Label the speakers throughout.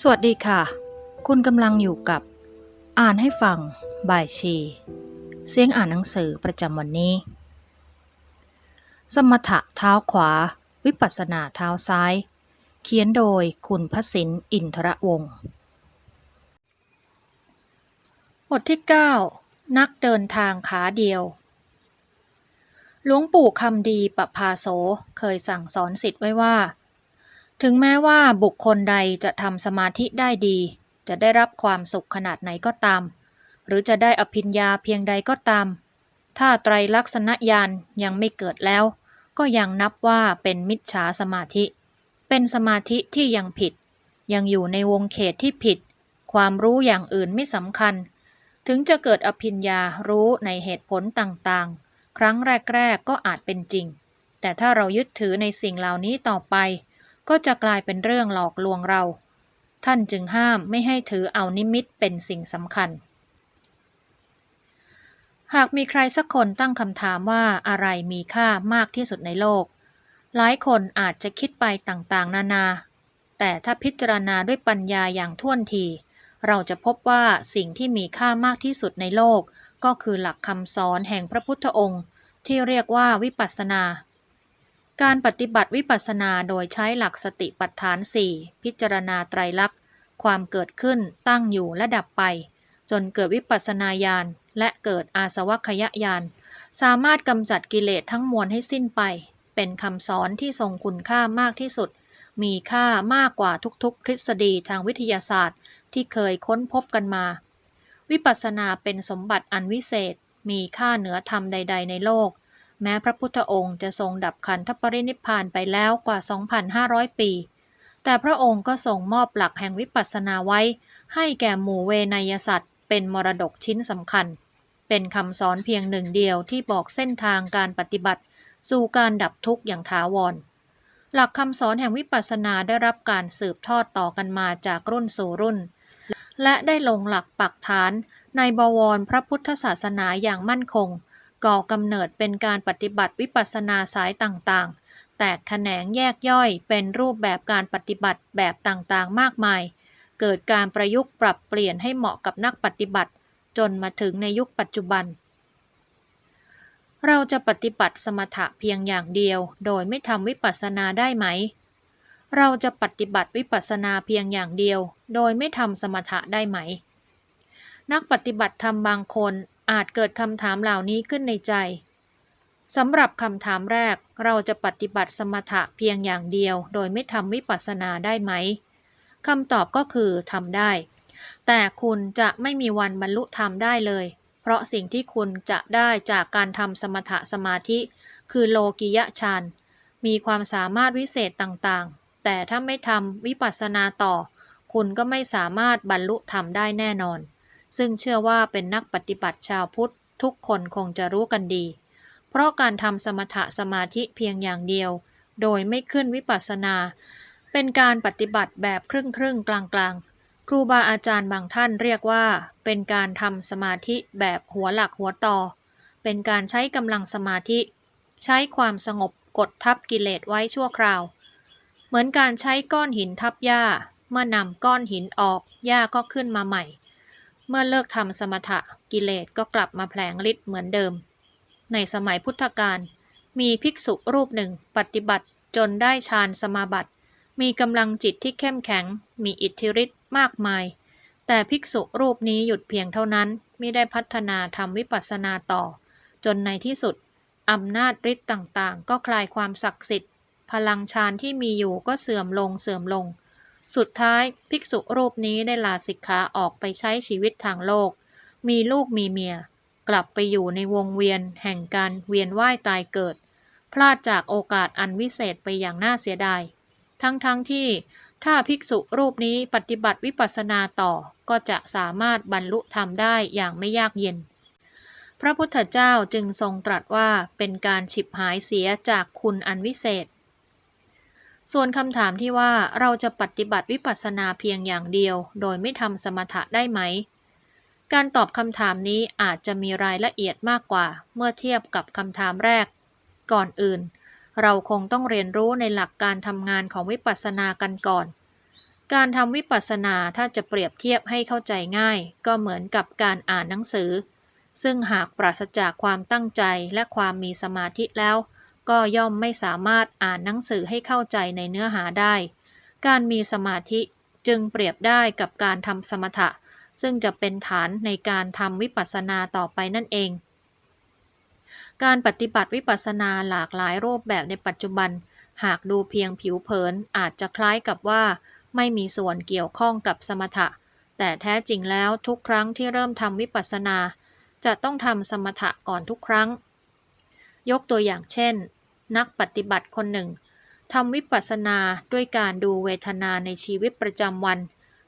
Speaker 1: สวัสดีค่ะ คุณกำลังอยู่กับ อ่านให้ฟังบ่ายชี เสียงอ่านหนังสือประจำวันนี้ สมถะเท้าขวา วิปัสสนาเท้าซ้าย เขียนโดยคุณพสินอินทรวงศ์บทที่ 9 นักเดินทางขาเดียว หลวงปู่คำดีปภาโสเคยสั่งสอนสิทธิ์ไว้ว่า ถึงแม้ว่าบุคคลใดจะทำสมาธิได้ดี จะได้รับความสุขขนาดไหนก็ตาม หรือจะได้อภิญญาเพียงใดก็ตาม ถ้าไตรลักษณญาณยังไม่เกิดแล้ว ก็ยังนับว่าเป็นมิจฉาสมาธิ เป็นสมาธิที่ยังผิด ยังอยู่ในวงเขตที่ผิด ความรู้อย่างอื่นไม่สำคัญ ถึงจะเกิดอภิญญารู้ในเหตุผลต่างๆ ครั้งแรก ๆ ก็อาจเป็นจริง แต่ถ้าเรายึดถือในสิ่งเหล่านี้ต่อไป ก็จะกลายเป็นเรื่องหลอกลวงเรา ท่านจึงห้ามไม่ให้ถือเอานิมิตเป็นสิ่งสำคัญ หากมีใครสักคนตั้งคำถามว่าอะไรมีค่ามากที่สุดในโลก หลายคนอาจจะคิดไปต่างๆ นานา แต่ถ้าพิจารณาด้วยปัญญาอย่างท่วนที เราจะพบว่าสิ่งที่มีค่ามากที่สุดในโลก ก็คือหลักคำสอนแห่งพระพุทธองค์ ที่เรียกว่าวิปัสสนา การปฏิบัติวิปัสสนาโดยใช้หลักสติปัฏฐาน4พิจารณาไตรลักษณ์ ความเกิดขึ้นตั้งอยู่และดับไป จนเกิดวิปัสสนาญาณและเกิดอาสวัคยญาณสามารถกำจัดกิเลสทั้งมวลให้สิ้นไป เป็นคำสอนที่ทรงคุณค่ามากที่สุด มีค่ามากกว่าทุกๆ ทฤษฎีทางวิทยาศาสตร์ ที่เคยค้นพบกันมา วิปัสสนาเป็นสมบัติอันวิเศษ มีค่าเหนือธรรมใด ๆ ในโลก แม้พระพุทธองค์จะทรงดับขันธปรินิพพานไปแล้วกว่า 2,500 ปี แต่พระองค์ก็ทรงมอบหลักแห่งวิปัสสนาไว้ ให้แก่หมู่เวนยสัตว์ เป็นมรดกชิ้นสำคัญ เป็นคำสอนเพียงหนึ่งเดียวที่บอกเส้นทางการปฏิบัติ สู่การดับทุกข์อย่างถาวร หลักคำสอนแห่งวิปัสสนาได้รับการสืบทอดต่อกันมาจากรุ่นสู่รุ่น และได้ลงหลักปักฐานในบวรพระพุทธศาสนาอย่างมั่นคง ก่อกำเนิดเป็นการปฏิบัติวิปัสสนาสายต่างๆ แตกแขนงแยกย่อยเป็นรูปแบบการปฏิบัติแบบต่างๆ มากมาย เกิดการประยุกต์ปรับเปลี่ยนให้เหมาะกับนักปฏิบัติ จนมาถึงในยุคปัจจุบัน เราจะปฏิบัติสมถะเพียงอย่างเดียว โดยไม่ทำวิปัสสนาได้ไหม เราจะปฏิบัติวิปัสสนาเพียงอย่างเดียว โดยไม่ทำสมถะได้ไหมนักปฏิบัติธรรมบางคน อาจเกิดคำถามเหล่านี้ขึ้นในใจสำหรับคำถามแรกเราจะปฏิบัติสมถะเพียงอย่างเดียว โดยไม่ทำวิปัสสนาได้ไหมคำตอบก็คือทำได้ แต่คุณจะไม่มีวันบรรลุธรรมได้เลย เพราะสิ่งที่คุณจะได้จากการทำสมถะสมาธิ คือโลกิยะฌานมีความสามารถวิเศษต่างๆ แต่ถ้าไม่ทำวิปัสสนาต่อ คุณก็ไม่สามารถบรรลุธรรมได้แน่นอน ซึ่งเชื่อว่าเป็นนักปฏิบัติชาวพุทธทุกคนคงจะรู้กันดี เพราะการทำสมถะสมาธิเพียงอย่างเดียว โดยไม่ขึ้นวิปัสสนา เป็นการปฏิบัติแบบครึ่งครึ่งๆกลางกลางๆครูบาอาจารย์บางท่านเรียกว่า เป็นการทำสมาธิแบบหัวหลักหัวต่อ เป็นการใช้กำลังสมาธิ ใช้ความสงบกดทับกิเลสไว้ชั่วคราว เหมือนการใช้ก้อนหินทับหญ้า เมื่อนำก้อนหินออกหญ้าก็ขึ้นมาใหม่ เมื่อเลิกทำสมถะกิเลสก็กลับมาแผลงฤทธิ์เหมือนเดิม ในสมัยพุทธกาลมีภิกษุรูปหนึ่งปฏิบัติจนได้ฌานสมาบัติ มีกำลังจิตที่เข้มแข็ง มีอิทธิฤทธิ์มากมาย แต่ภิกษุรูปนี้หยุดเพียงเท่านั้นไม่ได้พัฒนาทำวิปัสสนาต่อ จนในที่สุดอำนาจฤทธิ์ต่างๆ ก็คลายความศักดิ์สิทธิ์ พลังฌานที่มีอยู่ก็เสื่อมลงเสื่อมลง สุดท้ายภิกษุรูปนี้ได้ลาสิกขาออกไปใช้ชีวิตทางโลก มีลูกมีเมีย กลับไปอยู่ในวงเวียนแห่งการเวียนว่ายตายเกิด พลาดจากโอกาสอันวิเศษไปอย่างน่าเสียดาย ทั้งๆทที่ถ้าภิกษุรูปนี้ปฏิบัติวิปัสสนาต่อก็จะสามารถบรรลุธรรมได้อย่างไม่ยากเย็น พระพุทธเจ้าจึงทรงตรัสว่าเป็นการฉิบหายเสียจากคุณอันวิเศษ ส่วนคำถามที่ว่าเราจะปฏิบัติวิปัสสนาเพียงอย่างเดียว โดยไม่ทำสมถะได้ไหม การตอบคำถามนี้อาจจะมีรายละเอียดมากกว่า เมื่อเทียบกับคำถามแรก ก่อนอื่น เราคงต้องเรียนรู้ในหลักการทำงานของวิปัสสนากันก่อน การทำวิปัสสนาถ้าจะเปรียบเทียบให้เข้าใจง่าย ก็เหมือนกับการอ่านหนังสือ ซึ่งหากปราศจากความตั้งใจและความมีสมาธิแล้ว ก็ย่อมไม่สามารถอ่านหนังสือให้เข้าใจในเนื้อหาได้ การมีสมาธิจึงเปรียบได้กับการทำสมถะ ซึ่งจะเป็นฐานในการทำวิปัสสนาต่อไปนั่นเอง การปฏิบัติวิปัสสนาหลากหลายรูปแบบในปัจจุบัน หากดูเพียงผิวเผินอาจจะคล้ายกับว่า ไม่มีส่วนเกี่ยวข้องกับสมถะ แต่แท้จริงแล้วทุกครั้งที่เริ่มทำวิปัสสนา จะต้องทำสมถะก่อนทุกครั้ง ยกตัวอย่างเช่น นักปฏิบัติคนหนึ่งทำวิปัสสนาด้วยการดูเวทนาในชีวิตประจำวัน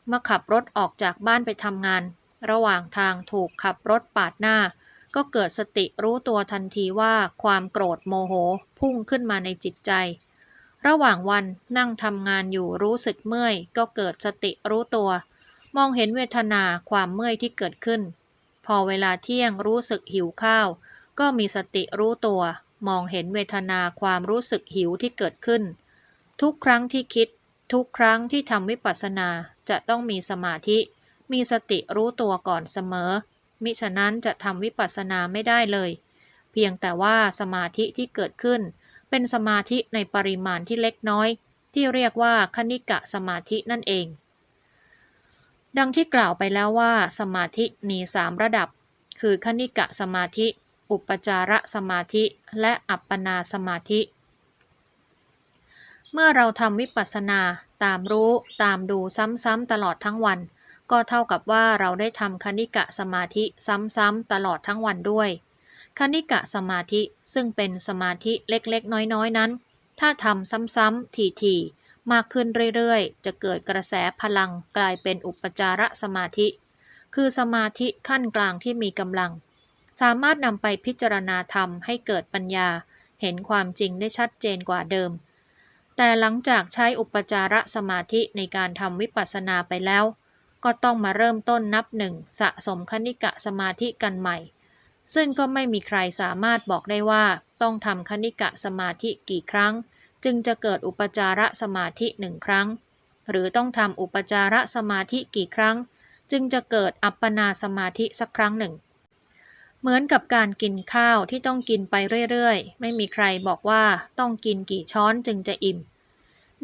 Speaker 1: เมื่อขับรถออกจากบ้านไปทำงาน ระหว่างทางถูกขับรถปาดหน้า ก็เกิดสติรู้ตัวทันทีว่าความโกรธโมโหพุ่งขึ้นมาในจิตใจ ระหว่างวันนั่งทำงานอยู่รู้สึกเมื่อย ก็เกิดสติรู้ตัว มองเห็นเวทนาความเมื่อยที่เกิดขึ้น พอเวลาเที่ยงรู้สึกหิวข้าว ก็มีสติรู้ตัว มองเห็นเวทนาความรู้สึกหิวที่เกิดขึ้น ทุกครั้งที่คิด ทุกครั้งที่ทำวิปัสสนาจะต้องมีสมาธิ มีสติรู้ตัวก่อนเสมอ มิฉะนั้นจะทำวิปัสสนาไม่ได้เลย เพียงแต่ว่าสมาธิที่เกิดขึ้น เป็นสมาธิในปริมาณที่เล็กน้อย ที่เรียกว่าคณิกะสมาธินั่นเอง ดังที่กล่าวไปแล้วว่า สมาธิมีสามระดับ คือคณิกะสมาธิ อุปจารสมาธิและอัปปนาสมาธิ เมื่อเราทำวิปัสสนาตามรู้ตามดูซ้ำๆตลอดทั้งวัน ก็เท่ากับว่าเราได้ทำคณิกะสมาธิซ้ำๆตลอดทั้งวันด้วย คณิกะสมาธิซึ่งเป็นสมาธิเล็กๆ น้อยๆ นั้น ถ้าทำซ้ำๆทีๆมากขึ้นเรื่อยๆ จะเกิดกระแสพลังกลายเป็นอุปจารสมาธิ คือสมาธิขั้นกลางที่มีกำลัง สามารถนำไปพิจารณาธรรมให้เกิดปัญญา เห็นความจริงได้ชัดเจนกว่าเดิม แต่หลังจากใช้อุปจารสมาธิในการทำวิปัสสนาไปแล้ว ก็ต้องมาเริ่มต้นนับหนึ่งสะสมคณิกะสมาธิกันใหม่ ซึ่งก็ไม่มีใครสามารถบอกได้ว่าต้องทำคณิกะสมาธิกี่ครั้ง จึงจะเกิดอุปจารสมาธิหนึ่งครั้ง หรือต้องทำอุปจารสมาธิกี่ครั้ง จึงจะเกิดอัปปนาสมาธิสักครั้งหนึ่ง เหมือนกับการกินข้าวที่ต้องกินไปเรื่อยๆ ไม่มีใครบอกว่าต้องกินกี่ช้อนจึงจะอิ่ม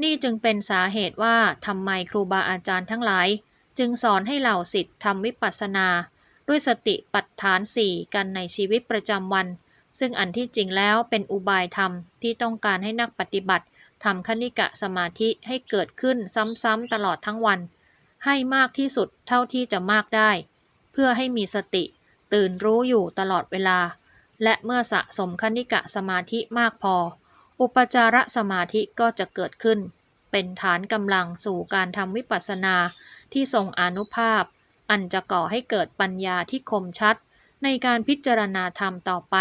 Speaker 1: นี่จึงเป็นสาเหตุว่าทำไมครูบาอาจารย์ทั้งหลาย จึงสอนให้เหล่าสิทธิ์ทำวิปัสสนา ด้วยสติปัฏฐานสี่กันในชีวิตประจำวัน ซึ่งอันที่จริงแล้วเป็นอุบายธรรมที่ต้องการให้นักปฏิบัติทำคณิกะสมาธิให้เกิดขึ้นซ้ำๆตลอดทั้งวัน ให้มากที่สุดเท่าที่จะมากได้ เพื่อให้มีสติ ตื่นรู้อยู่ตลอดเวลา และเมื่อสะสมคณิกะสมาธิมากพอ อุปจารสมาธิก็จะเกิดขึ้น เป็นฐานกำลังสู่การทำวิปัสสนาที่ทรงอนุภาพ อันจะก่อให้เกิดปัญญาที่คมชัด ในการพิจารณาธรรมต่อไป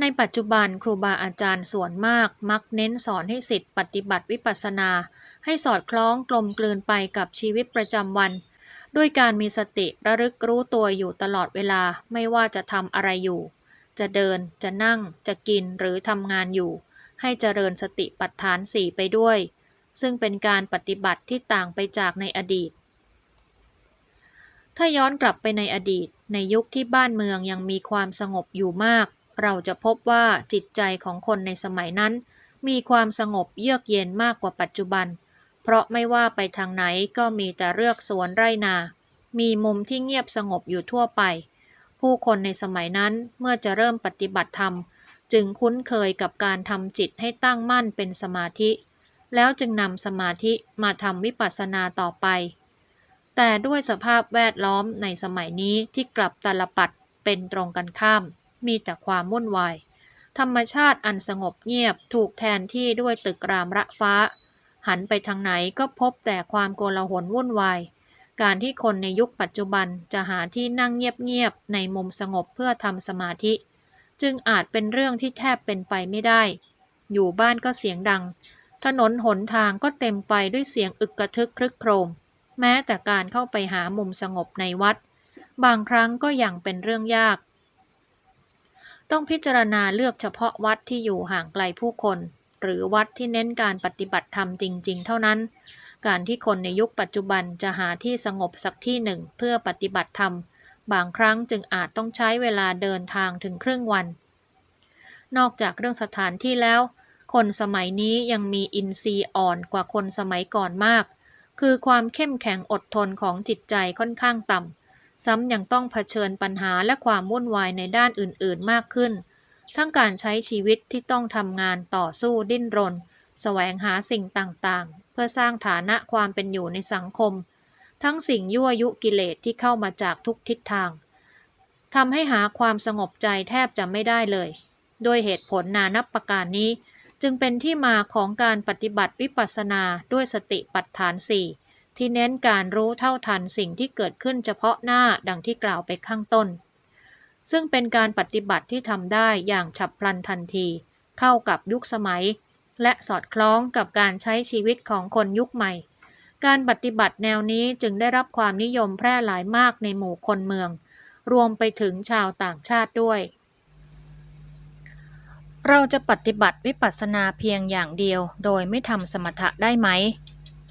Speaker 1: ในปัจจุบันครูบาอาจารย์ส่วนมากมักเน้นสอนให้สิทธิ์ปฏิบัติวิปัสสนา ให้สอดคล้องกลมกลืนไปกับชีวิตประจำวัน ด้วยการมีสติระลึกรู้ตัวอยู่ตลอดเวลาไม่ว่าจะทำอะไรอยู่ จะเดินจะนั่ง จะกินหรือทำงานอยู่ ให้เจริญสติปัฏฐานสี่ไปด้วย ซึ่งเป็นการปฏิบัติที่ต่างไปจากในอดีต ถ้าย้อนกลับไปในอดีต ในยุคที่บ้านเมืองยังมีความสงบอยู่มาก เราจะพบว่าจิตใจของคนในสมัยนั้น มีความสงบเยือกเย็นมากกว่าปัจจุบัน เพราะไม่ว่าไปทางไหนก็มีแต่เลือกสวนไร่นา มีมุมที่เงียบสงบอยู่ทั่วไป ผู้คนในสมัยนั้นเมื่อจะเริ่มปฏิบัติธรรม จึงคุ้นเคยกับการทำจิตให้ตั้งมั่นเป็นสมาธิ แล้วจึงนำสมาธิมาทำวิปัสสนาต่อไป แต่ด้วยสภาพแวดล้อมในสมัยนี้ที่กลับตลปัดเป็นตรงกันข้าม มีแต่ความวุ่นวาย ธรรมชาติอันสงบเงียบถูกแทนที่ด้วยตึกรามระฟ้า หันไปทางไหนก็พบแต่ความโกลาหลวุ่นวาย การที่คนในยุคปัจจุบันจะหาที่นั่งเงียบๆในมุมสงบเพื่อทำสมาธิ จึงอาจเป็นเรื่องที่แทบเป็นไปไม่ได้ อยู่บ้านก็เสียงดัง ถนนหนทางก็เต็มไปด้วยเสียงอึกกระทึกครึกโครม แม้แต่การเข้าไปหามุมสงบในวัด บางครั้งก็ยังเป็นเรื่องยาก ต้องพิจารณาเลือกเฉพาะวัดที่อยู่ห่างไกลผู้คน หรือวัดที่เน้นการปฏิบัติธรรมจริง ๆ เท่านั้น การที่คนในยุคปัจจุบันจะหาที่สงบสักที่หนึ่งเพื่อปฏิบัติธรรม บางครั้งจึงอาจต้องใช้เวลาเดินทางถึงครึ่งวัน นอกจากเรื่องสถานที่แล้ว คนสมัยนี้ยังมีอินทรีย์อ่อนกว่าคนสมัยก่อนมาก คือความเข้มแข็งอดทนของจิตใจค่อนข้างต่ำซ้ำยังต้องเผชิญปัญหาและความวุ่นวายในด้านอื่นๆมากขึ้น ทั้งการใช้ชีวิตที่ต้องทำงานต่อสู้ดิ้นรน แสวงหาสิ่งต่างๆ เพื่อสร้างฐานะความเป็นอยู่ในสังคม ทั้งสิ่งยั่วยุกิเลสที่เข้ามาจากทุกทิศทางทำให้หาความสงบใจแทบจะไม่ได้เลย โดยเหตุผลนานับประการนี้จึงเป็นที่มาของการปฏิบัติวิปัสสนาด้วยสติปัฏฐานสี่ที่เน้นการรู้เท่าทันสิ่งที่เกิดขึ้นเฉพาะหน้าดังที่กล่าวไปข้างต้น ซึ่งเป็นการปฏิบัติที่ทำได้อย่างฉับพลันทันที เข้ากับยุคสมัย และสอดคล้องกับการใช้ชีวิตของคนยุคใหม่ การปฏิบัติแนวนี้จึงได้รับความนิยมแพร่หลายมากในหมู่คนเมือง รวมไปถึงชาวต่างชาติด้วย เราจะปฏิบัติวิปัสสนาเพียงอย่างเดียว โดยไม่ทำสมถะได้ไหม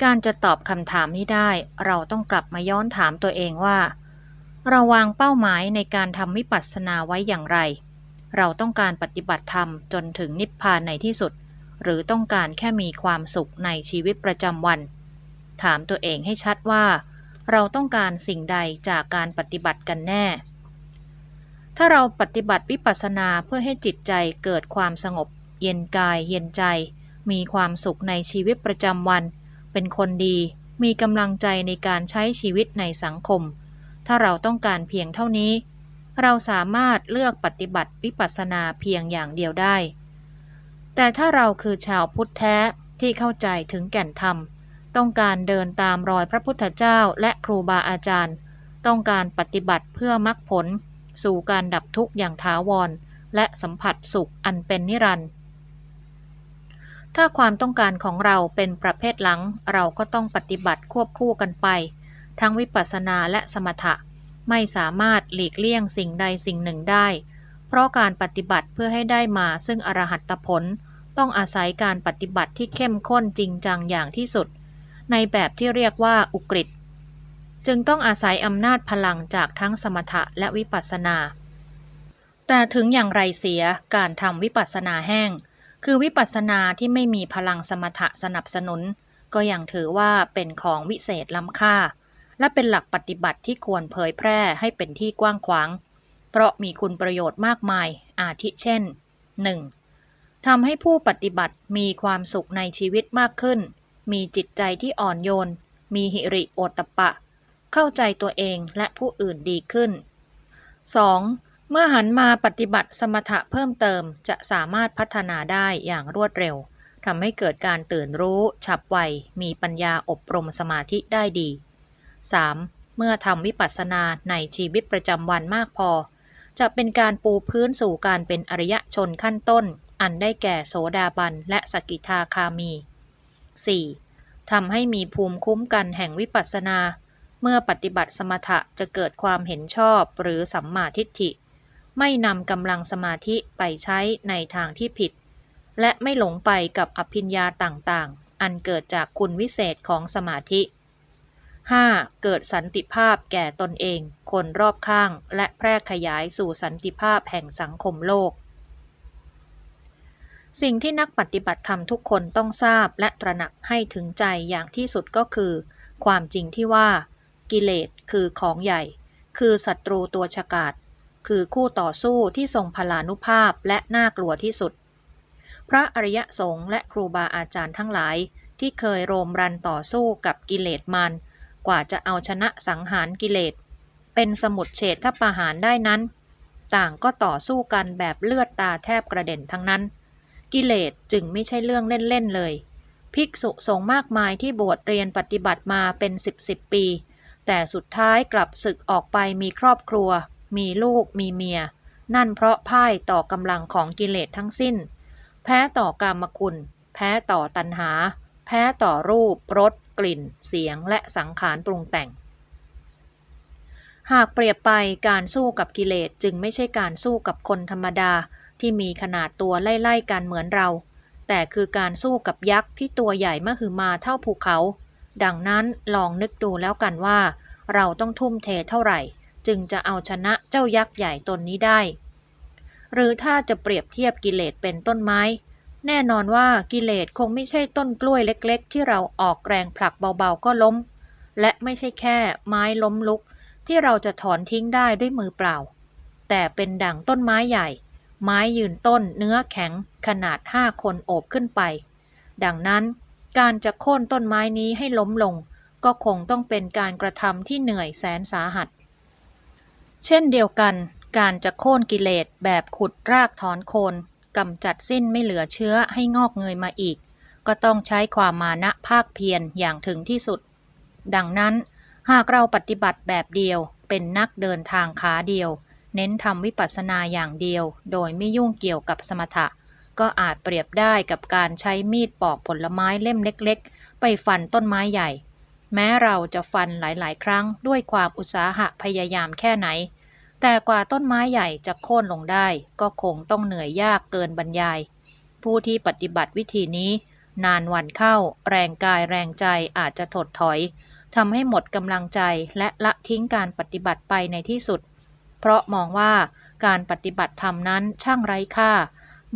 Speaker 1: การจะตอบคำถามนี้ได้ เราต้องกลับมาย้อนถามตัวเองว่า เราวางเป้าหมายในการทำวิปัสสนาไว้อย่างไร เราต้องการปฏิบัติธรรมจนถึงนิพพานในที่สุด หรือต้องการแค่มีความสุขในชีวิตประจำวัน ถามตัวเองให้ชัดว่า เราต้องการสิ่งใดจากการปฏิบัติกันแน่ ถ้าเราปฏิบัติวิปัสสนาเพื่อให้จิตใจเกิดความสงบ เย็นกาย เย็นใจ มีความสุขในชีวิตประจำวัน เป็นคนดี มีกำลังใจในการใช้ชีวิตในสังคม ถ้าเราต้องการเพียงเท่านี้ เราสามารถเลือกปฏิบัติวิปัสสนาเพียงอย่างเดียวได้ แต่ถ้าเราคือชาวพุทธแท้ที่เข้าใจถึงแก่นธรรม ต้องการเดินตามรอยพระพุทธเจ้าและครูบาอาจารย์ ต้องการปฏิบัติเพื่อมรรคผล สู่การดับทุกข์อย่างถาวร และสัมผัสสุขอันเป็นนิรันดร์ถ้าความต้องการของเราเป็นประเภทหลัง เราก็ต้องปฏิบัติควบคู่กันไป ทั้งวิปัสสนาและสมถะ ไม่สามารถหลีกเลี่ยงสิ่งใดสิ่งหนึ่งได้ เพราะการปฏิบัติเพื่อให้ได้มาซึ่งอรหัตผล ต้องอาศัยการปฏิบัติที่เข้มข้นจริงจังอย่างที่สุด ในแบบที่เรียกว่าอุกฤษจึงต้องอาศัยอำนาจพลังจากทั้งสมถะและวิปัสสนา แต่ถึงอย่างไรเสียการทำวิปัสสนาแห้ง คือวิปัสสนาที่ไม่มีพลังสมถะสนับสนุน ก็ยังถือว่าเป็นของวิเศษล้ำค่า และเป็นหลักปฏิบัติที่ควรเผยแพร่ให้เป็นที่กว้างขวาง เพราะมีคุณประโยชน์มากมาย อาทิเช่น 1. ทำให้ผู้ปฏิบัติมีความสุขในชีวิตมากขึ้น มีจิตใจที่อ่อนโยน มีหิริโอตตปะ เข้าใจตัวเองและผู้อื่นดีขึ้น 2. เมื่อหันมาปฏิบัติสมถะเพิ่มเติมจะสามารถพัฒนาได้อย่างรวดเร็วทำให้เกิดการตื่นรู้ ฉับไว มีปัญญาอบรมสมาธิได้ดี 3. เมื่อทำวิปัสสนาในชีวิตประจำวันมากพอ จะเป็นการปูพื้นสู่การเป็นอริยชนขั้นต้น อันได้แก่โสดาบันและสกิทาคามี 4. ทำให้มีภูมิคุ้มกันแห่งวิปัสสนา เมื่อปฏิบัติสมถะจะเกิดความเห็นชอบหรือสัมมาทิฏฐิ ไม่นำกำลังสมาธิไปใช้ในทางที่ผิด และไม่หลงไปกับอภิญญาต่างๆ อันเกิดจากคุณวิเศษของสมาธิ 5. เกิดสันติภาพแก่ตนเอง คนรอบข้าง และแพร่ขยายสู่สันติภาพแห่งสังคมโลก สิ่งที่นักปฏิบัติธรรมทุกคนต้องทราบและตระหนักให้ถึงใจอย่างที่สุดก็คือ ความจริงที่ว่า กิเลสคือของใหญ่ คือศัตรูตัวฉกาจคือคู่ต่อสู้ที่ทรงพลานุภาพและน่ากลัวที่สุด พระอริยสงฆ์และครูบาอาจารย์ทั้งหลายที่เคยโรมรันต่อสู้กับกิเลสมัน กว่าจะเอาชนะสังหารกิเลส เป็นสมุดเฉดทัประหารได้นั้น ต่างก็ต่อสู้กันแบบเลือดตาแทบกระเด็นทั้งนั้น กิเลสจึงไม่ใช่เรื่องเล่นๆเลย ภิกษุสงฆ์มากมายที่บวชเรียนปฏิบัติมาเป็นสิบสิบปี แต่สุดท้ายกลับศึกออกไปมีครอบครัว มีลูกมีเมีย นั่นเพราะพ่ายต่อกำลังของกิเลสทั้งสิ้น แพ้ต่อกามคุณ แพ้ต่อตัณหา แพ้ต่อรูปรส กลิ่น เสียงและสังขารปรุงแต่ง หากเปรียบไปการสู้กับกิเลสจึงไม่ใช่การสู้กับคนธรรมดาที่มีขนาดตัวไล่ๆกันเหมือนเรา แต่คือการสู้กับยักษ์ที่ตัวใหญ่มหึมาเท่าภูเขา ดังนั้นลองนึกดูแล้วกันว่า เราต้องทุ่มเทเท่าไหร่ จึงจะเอาชนะเจ้ายักษ์ใหญ่ตนนี้ได้ หรือถ้าจะเปรียบเทียบกิเลสเป็นต้นไม้ แน่นอนว่ากิเลสคงไม่ใช่ต้นกล้วยเล็กๆ ที่เราออกแรงผลักเบาๆก็ล้ม และไม่ใช่แค่ไม้ล้มลุก ที่เราจะถอนทิ้งได้ด้วยมือเปล่า แต่เป็นดั่งต้นไม้ใหญ่ ไม้ยืนต้นเนื้อแข็งขนาดห้าคนโอบขึ้นไป ดังนั้นการจะโค่นต้นไม้นี้ให้ล้มลง ก็คงต้องเป็นการกระทำที่เหนื่อยแสนสาหัส เช่นเดียวกัน การจะโค่นกิเลสแบบขุดรากถอนโคน กำจัดสิ้นไม่เหลือเชื้อให้งอกเงยมาอีก ก็ต้องใช้ความมานะภาคเพียรอย่างถึงที่สุด ดังนั้น หากเราปฏิบัติแบบเดียวเป็นนักเดินทางขาเดียว เน้นทำวิปัสสนาอย่างเดียว โดยไม่ยุ่งเกี่ยวกับสมถะ ก็อาจเปรียบได้กับการใช้มีดปอกผลไม้เล่มเล็กๆ ไปฟันต้นไม้ใหญ่ แม้เราจะฟันหลายๆ ครั้งด้วยความอุตสาหะพยายามแค่ไหน แต่กว่าต้นไม้ใหญ่จะโค่นลงได้ ก็คงต้องเหนื่อยยากเกินบรรยาย ผู้ที่ปฏิบัติวิธีนี้ นานวันเข้า แรงกายแรงใจอาจจะถดถอยทำให้หมดกำลังใจและละทิ้งการปฏิบัติไปในที่สุด เพราะมองว่าการปฏิบัติธรรมนั้นช่างไร้ค่า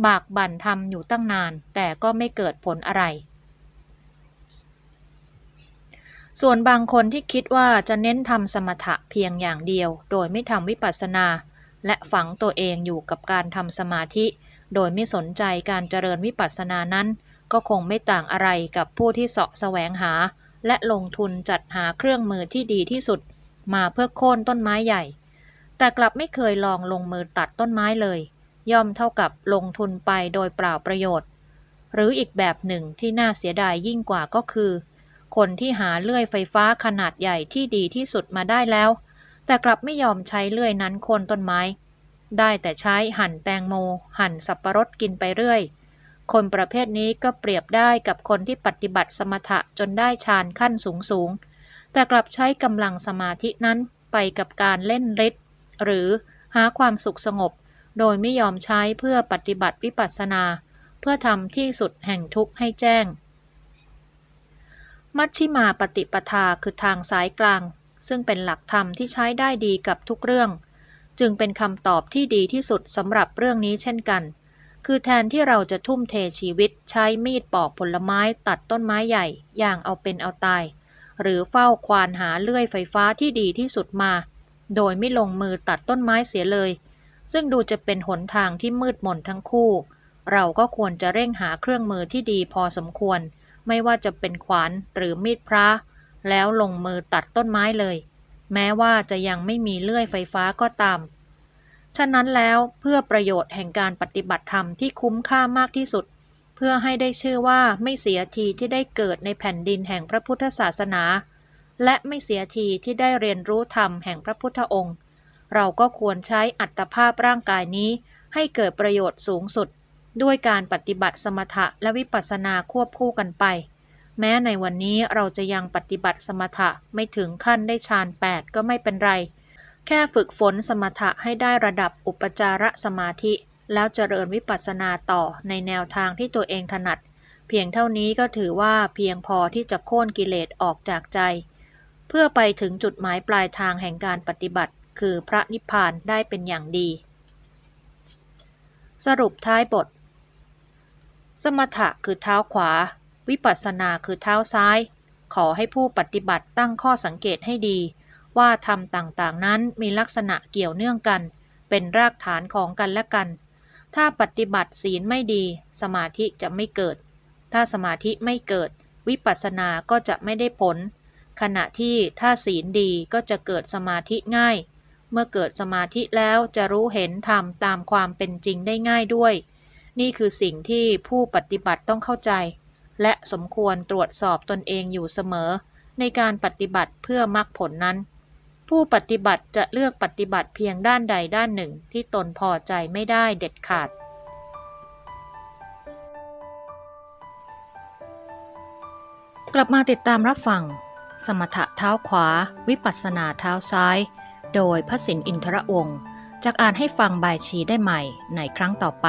Speaker 1: บากบั่นทำอยู่ตั้งนาน แต่ก็ไม่เกิดผลอะไร ส่วนบางคนที่คิดว่าจะเน้นทำสมถะเพียงอย่างเดียว โดยไม่ทำวิปัสสนา และฝังตัวเองอยู่กับการทำสมาธิ โดยไม่สนใจการเจริญวิปัสสนานั้น ก็คงไม่ต่างอะไรกับผู้ที่เสาะแสวงหา และลงทุนจัดหาเครื่องมือที่ดีที่สุด มาเพื่อโค่นต้นไม้ใหญ่ แต่กลับไม่เคยลองลงมือตัดต้นไม้เลย ย่อมเท่ากับลงทุนไปโดยเปล่าประโยชน์ หรืออีกแบบหนึ่งที่น่าเสียดายยิ่งกว่าก็คือ คนที่หาเลื่อยไฟฟ้าขนาดใหญ่ที่ดีที่สุดมาได้แล้ว แต่กลับไม่ยอมใช้เลื่อยนั้นโคนต้นไม้ ได้แต่ใช้หั่นแตงโม หั่นสับปะรดกินไปเรื่อย คนประเภทนี้ก็เปรียบได้กับคนที่ปฏิบัติสมถะจนได้ฌานขั้นสูงสูงแต่กลับใช้กำลังสมาธินั้นไปกับการเล่นฤทธิ์หรือหาความสุขสงบ โดยไม่ยอมใช้เพื่อปฏิบัติวิปัสสนา เพื่อทำที่สุดแห่งทุกข์ให้แจ้ง มัชชิมาปฏิปทาคือทางสายกลาง ซึ่งเป็นหลักธรรมที่ใช้ได้ดีกับทุกเรื่อง จึงเป็นคำตอบที่ดีที่สุดสำหรับเรื่องนี้เช่นกัน คือแทนที่เราจะทุ่มเทชีวิตใช้มีดปอกผลไม้ตัดต้นไม้ใหญ่ อย่างเอาเป็นเอาตาย หรือเฝ้าควานหาเลื่อยไฟฟ้าที่ดีที่สุดมา โดยไม่ลงมือตัดต้นไม้เสียเลย ซึ่งดูจะเป็นหนทางที่มืดมนทั้งคู่ เราก็ควรจะเร่งหาเครื่องมือที่ดีพอสมควร ไม่ว่าจะเป็นขวานหรือมีดพระ แล้วลงมือตัดต้นไม้เลย แม้ว่าจะยังไม่มีเลื่อยไฟฟ้าก็ตาม ฉะนั้นแล้วเพื่อประโยชน์แห่งการปฏิบัติธรรมที่คุ้มค่ามากที่สุด เพื่อให้ได้ชื่อว่าไม่เสียทีที่ได้เกิดในแผ่นดินแห่งพระพุทธศาสนา และไม่เสียทีที่ได้เรียนรู้ธรรมแห่งพระพุทธองค์ เราก็ควรใช้อัตภาพร่างกายนี้ให้เกิดประโยชน์สูงสุด ด้วยการปฏิบัติสมถะและวิปัสสนาควบคู่กันไป แม้ในวันนี้เราจะยังปฏิบัติสมถะไม่ถึงขั้นได้ฌานแปดก็ไม่เป็นไร แค่ฝึกฝนสมถะให้ได้ระดับอุปจารสมาธิ แล้วเจริญวิปัสสนาต่อในแนวทางที่ตัวเองถนัด เพียงเท่านี้ก็ถือว่าเพียงพอที่จะโค่นกิเลสออกจากใจ เพื่อไปถึงจุดหมายปลายทางแห่งการปฏิบัติ คือพระนิพพานได้เป็นอย่างดี สรุปท้ายบท สมถะคือเท้าขวา วิปัสสนาคือเท้าซ้าย ขอให้ผู้ปฏิบัติตั้งข้อสังเกตให้ดี ว่าธรรมต่างๆนั้นมีลักษณะเกี่ยวเนื่องกัน เป็นรากฐานของกันและกัน ถ้าปฏิบัติศีลไม่ดี สมาธิจะไม่เกิด ถ้าสมาธิไม่เกิด วิปัสสนาก็จะไม่ได้ผล ขณะที่ถ้าศีลดีก็จะเกิดสมาธิง่าย เมื่อเกิดสมาธิแล้วจะรู้เห็นธรรมตามความเป็นจริงได้ง่ายด้วย นี่คือสิ่งที่ผู้ปฏิบัติต้องเข้าใจ และสมควรตรวจสอบตนเองอยู่เสมอ ในการปฏิบัติเพื่อมรรคผลนั้น ผู้ปฏิบัติจะเลือกปฏิบัติเพียงด้านใดด้านหนึ่งที่ตนพอใจไม่ได้เด็ดขาด กลับมาติดตามรับฟัง สมถะเท้าขวา วิปัสสนาเท้าซ้าย โดยพระสินอินทรวงศ์จากอ่านให้ฟังบายชีได้ใหม่ในครั้งต่อไป